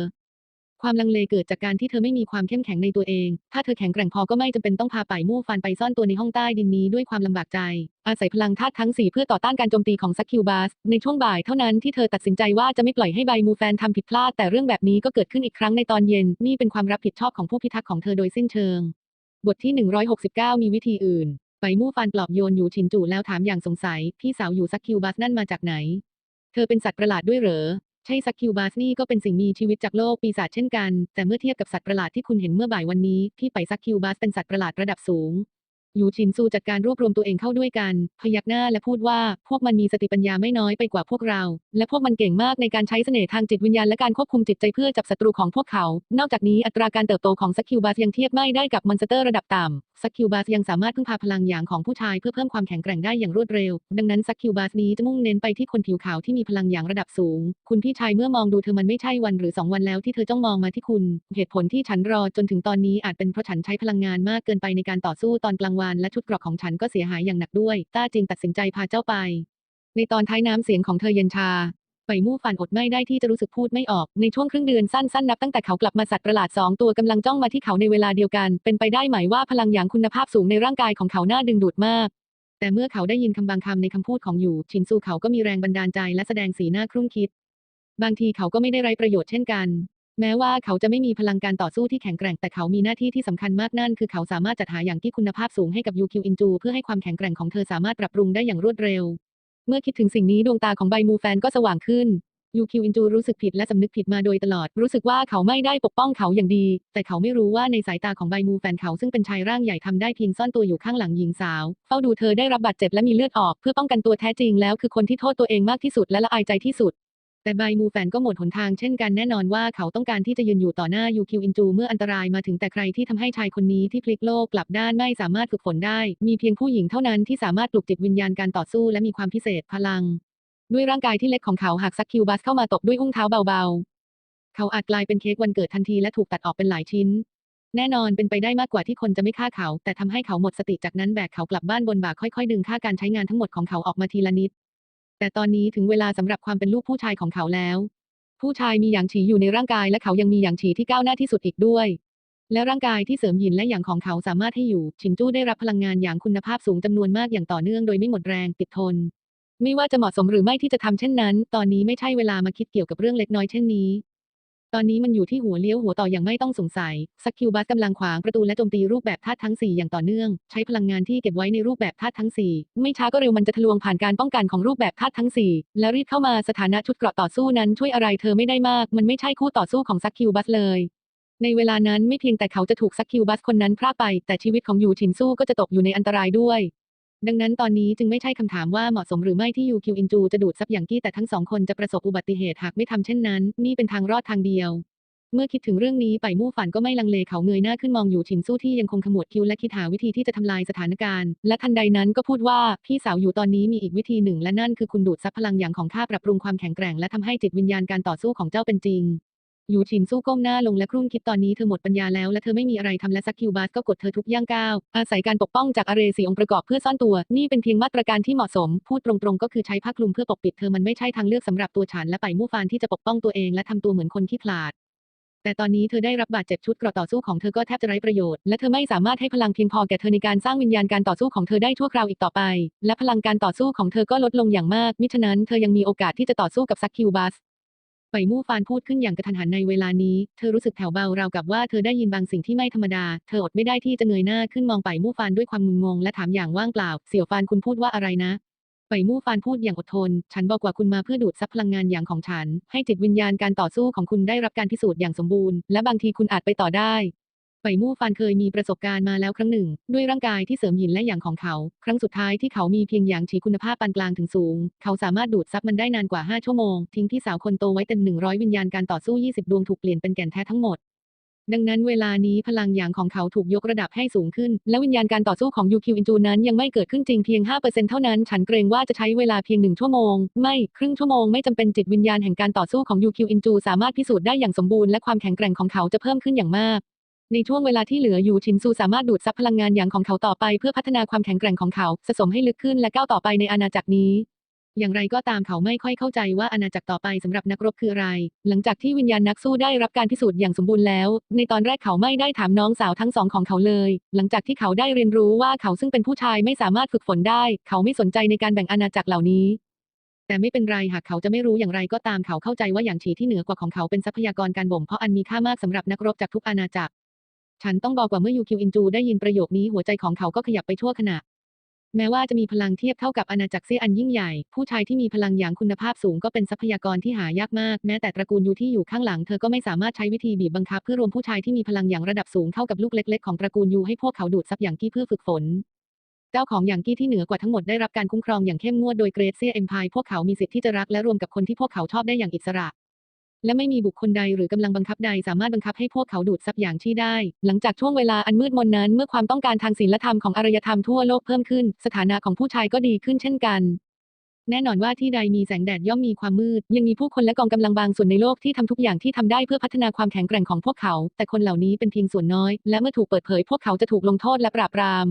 ความลังเลเกิดจากการที่เธอไม่มีความเข้มแข็งในตัวเอง ถ้าเธอแข็งแกร่งพอก็ไม่จำเป็นต้องพาป่ายมู่ฟันไปซ่อนตัวในห้องใต้ดินนี้ด้วยความลำบากใจ อาศัยพลังธาตุทั้งสี่เพื่อต่อต้านการโจมตีของซักคิวบาส ในช่วงบ่ายเท่านั้นที่เธอตัดสินใจว่าจะไม่ปล่อยให้ใบมูแฟนทำผิดพลาด แต่เรื่องแบบนี้ก็เกิดขึ้นอีกครั้งในตอนเย็น นี่เป็นความรับผิดชอบของผู้พิทักษ์ของเธอโดยสิ้นเชิง บทที่ 169 มีวิธีอื่น ไปมู่ฟันปลอบโยนอยู่ชินจู่แล้วถามอย่างสงสัย พี่สาวอยู่ซักคิวบาสนั่นมาจากไหน เธอเป็นสัตว์ประหลาดด้วยเหรอ ช่ซักคิวบาสนี่ก็เป็นสิ่งมีชีวิตจากโลกปีศาจเช่นกัน แต่เมื่อเทียบกับสัตว์ประหลาดที่คุณเห็นเมื่อบ่ายวันนี้ พี่ไปซักคิวบาสเป็นสัตว์ประหลาดระดับสูงยูชินซูจัดการรวบรวมตัวเองเข้าด้วยกัน พยักหน้าและพูดว่า พวกมันมีสติปัญญาไม่น้อยไปกว่าพวกเรา และพวกมันเก่งมากในการใช้เสน่ห์ทางจิตวิญญาณและการควบคุมจิตใจเพื่อจับศัตรูของพวกเขา นอกจากนี้อัตราการเติบโตของสกิลบาสยังเทียบไม่ได้กับมอนสเตอร์ระดับต่ำ สกิลบาสยังสามารถพึ่งพาพลังอย่างของผู้ชายเพื่อเพิ่มความแข็งแกร่งได้อย่างรวดเร็ว ดังนั้นสกิลบาสนี้จะมุ่งเน้นไปที่คนผิวขาวที่มีพลังอย่างระดับสูง คุณพี่ชายเมื่อมองดูเธอมันไม่ใช่วันหรือสองวันแล้วที่เธอจ้องมองมาที่คุณ เหตุผลที่ฉันรอจนถึงตอนนี้อาจเป็นเพราะฉันใช้พลังงานมากเกินไปในการต่อสู้ตอนกลางวันและชุดเกราะของฉันก็เสียหายอย่างหนักด้วย ต้าจิงตัดสินใจพาเจ้าไป ในตอนท้ายน้ำเสียงของเธอเย็นชา ไปมู่ฝันอดไม่ได้ที่จะรู้สึกพูดไม่ออก ในช่วงครึ่งเดือนสั้นๆนับตั้งแต่เขากลับมาสัตว์ประหลาดสองตัวกำลังจ้องมาที่เขาในเวลาเดียวกัน เป็นไปได้ไหมว่าพลังอย่างคุณภาพสูงในร่างกายของเขาน่าดึงดูดมาก แต่เมื่อเขาได้ยินคำบางคำในคำพูดของอยู่ ชินซูเขาก็มีแรงบันดาลใจและแสดงสีหน้าครุ่นคิด บางทีเขาก็ไม่ได้ไร้ประโยชน์เช่นกัน แม้ว่าเขาจะไม่มีพลังการต่อสู้ที่แข็งแกร่งแต่เขามีหน้าที่ที่สำคัญมากนั่นคือเขาสามารถจัดหาอย่างที่คุณภาพสูงให้กับยูคิวอินจูเพื่อให้ความแข็งแกร่งของเธอสามารถปรับปรุงได้อย่างรวดเร็ว เมื่อคิดถึงสิ่งนี้ดวงตาของใบมูแฟนก็สว่างขึ้นยูคิวอินจูรู้สึกผิดและสำนึกผิดมาโดยตลอด รู้สึกว่าเขาไม่ได้ปกป้องเขาอย่างดี แต่เขาไม่รู้ว่าในสายตาของใบมูแฟนเขาซึ่งเป็นชายร่างใหญ่ทำได้เพียงซ่อนตัวอยู่ข้างหลังหญิงสาว เฝ้าดูเธอได้รับบาดเจ็บและมีเลือดออก เพื่อป้องกันตัวแท้จริงแล้วคือคนที่โทษตัวเองมากที่สุดและละอายใจที่สุด แต่ใบมูแฟนก็หมดหนทางเช่นกันแน่นอนว่าเขาต้องการที่จะยืนอยู่ต่อหน้ายูคิวอินจูเมื่ออันตรายมาถึงแต่ใครที่ทำให้ชายคนนี้ที่พลิกโลกกลับด้านไม่สามารถฝึกฝนได้ มีเพียงผู้หญิงเท่านั้นที่สามารถปลุกจิตวิญญาณการต่อสู้และมีความพิเศษพลัง ด้วยร่างกายที่เล็กของเขาหากซักคิวบัสเข้ามาตบด้วยอุ้งเท้าเบาๆ เขาอาจกลายเป็นเค้กวันเกิดทันทีและถูกตัดออกเป็นหลายชิ้น แน่นอนเป็นไปได้มากกว่าที่คนจะไม่ฆ่าเขา แต่ทำให้เขาหมดสติจากนั้นแบกเขากลับบ้านบนบ่าค่อยๆ ดึงค่าการใช้งานทั้งหมดของเขาออกมาทีละนิด แต่ตอนนี้ถึงเวลาสำหรับความเป็นลูกผู้ชายของเขาแล้ว ผู้ชายมีหยางฉีอยู่ในร่างกายและเขายังมีหยางฉีที่ก้าวหน้าที่สุดอีกด้วย และร่างกายที่เสริมหยินและหยางของเขาสามารถให้อยู่ ชินจู้ได้รับพลังงานอย่างคุณภาพสูงจำนวนมากอย่างต่อเนื่องโดยไม่หมดแรงติดทน ไม่ว่าจะเหมาะสมหรือไม่ที่จะทำเช่นนั้น ตอนนี้ไม่ใช่เวลามาคิดเกี่ยวกับเรื่องเล็กน้อยเช่นนี้ ตอนนี้มันอยู่ที่หัวเลี้ยวหัวต่ออย่างไม่ต้องสงสัยซักคิวบัสกำลังขวางประตูและโจมตีรูปแบบธาตุทั้ง 4 อย่างต่อเนื่อง ใช้พลังงานที่เก็บไว้ในรูปแบบธาตุทั้ง 4 ไม่ช้าก็เร็วมันจะทะลวงผ่านการป้องกันของรูปแบบธาตุทั้ง 4 และรีบเข้ามาสถานะชุดเกราะต่อสู้นั้นช่วยอะไรเธอไม่ได้มาก มันไม่ใช่คู่ต่อสู้ของซักคิวบัสเลยในเวลานั้นไม่เพียงแต่เขาจะถูกซักคิวบัสคนนั้นพรากไป แต่ชีวิตของยูชินสู้ก็จะตกอยู่ในอันตรายด้วย ดังนั้นตอนนี้จึงไม่ใช่คำถามว่าเหมาะสมหรือไม่ที่ยูคิวอินจูจะดูดซับอย่างกี้แต่ทั้งสองคนจะประสบอุบัติเหตุหากไม่ทำเช่นนั้น นี่เป็นทางรอดทางเดียว เมื่อคิดถึงเรื่องนี้ไปมู่ฝันก็ไม่ลังเลเขาเงยหน้าขึ้นมองอยู่ฉินสู้ที่ยังคงขมวดคิ้วและคิดหาวิธีที่จะทำลายสถานการณ์ และทันใดนั้นก็พูดว่าพี่สาวอยู่ตอนนี้มีอีกวิธีหนึ่ง และนั่นคือคุณดูดซับพลังอย่างของข้าปรับปรุงความแข็งแกร่งและทำให้จิตวิญญาณการต่อสู้ของเจ้าเป็นจริง ยู่ฉินสู้ก้มหน้าลงและครุ่นคิดตอนนี้เธอหมดปัญญาแล้วและเธอไม่มีอะไรทำและซักคิวบาสก็กดเธอทุกย่างก้าว อาศัยการปกป้องจากอาเรสีองค์ประกอบเพื่อซ่อนตัว นี่เป็นเพียงมาตรการที่เหมาะสม พูดตรงๆ ก็คือใช้ผ้าคลุมเพื่อปกปิดเธอมันไม่ใช่ทางเลือกสำหรับตัวฉันและไปมู่ฟานที่จะปกป้องตัวเองและทำตัวเหมือนคนขี้ขลาดแต่ตอนนี้เธอได้รับบาดเจ็บชุดกระต่อสู้ของเธอก็แทบจะไร้ประโยชน์และเธอไม่สามารถให้พลังเพียงพอแก่เธอในการสร้างวิญญาณการต่อสู้ของเธอได้ชั่วคราวอีกต่อไป และพลังการต่อสู้ของเธอก็ลดลงอย่างมาก มิฉะนั้นเธอยังมีโอกาสที่จะต่อสู้กับซักคิวบัส ไปมู่ฟานพูดขึ้นอย่างกระทันหันในเวลานี้ เธอรู้สึกแผ่วเบาราวกับว่าเธอได้ยินบางสิ่งที่ไม่ธรรมดา เธออดไม่ได้ที่จะเงยหน้าขึ้นมองไปมู่ฟานด้วยความงุนงงและถามอย่างว่างเปล่า เสี่ยวฟานคุณพูดว่าอะไรนะไปมู่ฟานพูดอย่างอดทน ฉันบอกว่าคุณมาเพื่อดูดซับพลังงานอย่างของฉัน ให้จิตวิญญาณการต่อสู้ของคุณได้รับการพิสูจน์อย่างสมบูรณ์ และบางทีคุณอาจไปต่อได้ ไปมู่ฟานเคยมีประสบการณ์มาแล้วครั้งหนึ่ง ด้วยร่างกายที่เสริมหินและอย่างของเขา ครั้งสุดท้ายที่เขามีเพียงอย่างฉีคุณภาพปานกลางถึงสูง เขาสามารถดูดซับมันได้นานกว่า 5 ชั่วโมง ทิ้งพี่สาวคนโตไว้เต็ม 100 วิญญาณการต่อสู้ 20 ดวงถูกเปลี่ยนเป็นแก่นแท้ทั้งหมด ดังนั้นเวลานี้พลังอย่างของเขาถูกยกระดับให้สูงขึ้น และวิญญาณการต่อสู้ของยูคิวอินจูนั้นยังไม่เกิดขึ้นจริงเพียง 5%เท่านั้น ฉันเกรงว่าจะใช้เวลาเพียงหนึ่งชั่วโมง ไม่ ครึ่งชั่วโมงไม่จำเป็นจิตวิญญาณแห่งการต่อสู้ของยูคิวอินจูสามารถพิสูจน์ได้อย่างสมบูรณ์และความแข็งแกร่งของเขาจะเพิ่มขึ้นอย่างมาก ในช่วงเวลาที่เหลืออยู่ชินซูสามารถดูดซับพลังงานอย่างของเขาต่อไปเพื่อพัฒนาความแข็งแกร่งของเขาสะสมให้ลึกขึ้นและก้าวต่อไปในอาณาจักรนี้ อย่างไรก็ตามเขาไม่ค่อยเข้าใจว่าอาณาจักรต่อไปสำหรับนักรบคืออะไร หลังจากที่วิญญาณนักสู้ได้รับการพิสูจน์อย่างสมบูรณ์แล้ว ในตอนแรกเขาไม่ได้ถามน้องสาวทั้งสองของเขาเลย หลังจากที่เขาได้เรียนรู้ว่าเขาซึ่งเป็นผู้ชายไม่สามารถฝึกฝนได้ เขาไม่สนใจในการแบ่งอาณาจักรเหล่านี้แต่ไม่เป็นไรหากเขาจะไม่รู้อย่างไรก็ตามเขาเข้าใจว่าอย่างฉีที่เหนือกว่าของเขาเป็นทรัพยากรการบ่มเพาะอันมีค่ามากสำหรับนักรบจากทุกอาณาจักร ฉันต้องบอกว่าเมื่อยูคิวอินจูได้ยินประโยคนี้หัวใจของเขาก็ขยับไปชั่วขณะ แม้ว่าจะมีพลังเทียบเท่ากับอาณาจักรเซี่ยอันยิ่งใหญ่ ผู้ชายที่มีพลังอย่างคุณภาพสูงก็เป็นทรัพยากรที่หายากมาก แม้แต่ตระกูลยูที่อยู่ข้างหลังเธอก็ไม่สามารถใช้วิธีบีบบังคับเพื่อรวมผู้ชายที่มีพลังอย่างระดับสูงเข้ากับลูกเล็ก ๆ ของตระกูลยูให้พวกเขาดูดซับอย่างกี้เพื่อฝึกฝนเจ้าของอย่างกี้ที่เหนือกว่าทั้งหมดได้รับการคุ้มครองอย่างเข้มงวดโดยเกรดเซียเอ็มพายพวกเขามีสิทธิ์ที่จะรักและรวมกับคนที่พวกเขาชอบได้อย่างอิสระ และไม่มีบุคคลใดหรือกำลังบังคับใดสามารถบังคับให้พวกเขาดูดซับอย่างที่ได้ หลังจากช่วงเวลาอันมืดมนนั้น เมื่อความต้องการทางศีลธรรมของอารยธรรมทั่วโลกเพิ่มขึ้น สถานะของผู้ชายก็ดีขึ้นเช่นกันแน่นอนว่าที่ใดมีแสงแดดย่อมมีความมืด ยังมีผู้คนและกองกำลังบางส่วนในโลกที่ทำทุกอย่างที่ทำได้เพื่อพัฒนาความแข็งแกร่งของพวกเขา แต่คนเหล่านี้เป็นเพียงส่วนน้อย และเมื่อถูกเปิดเผยพวกเขาจะถูกลงโทษและปราบปราม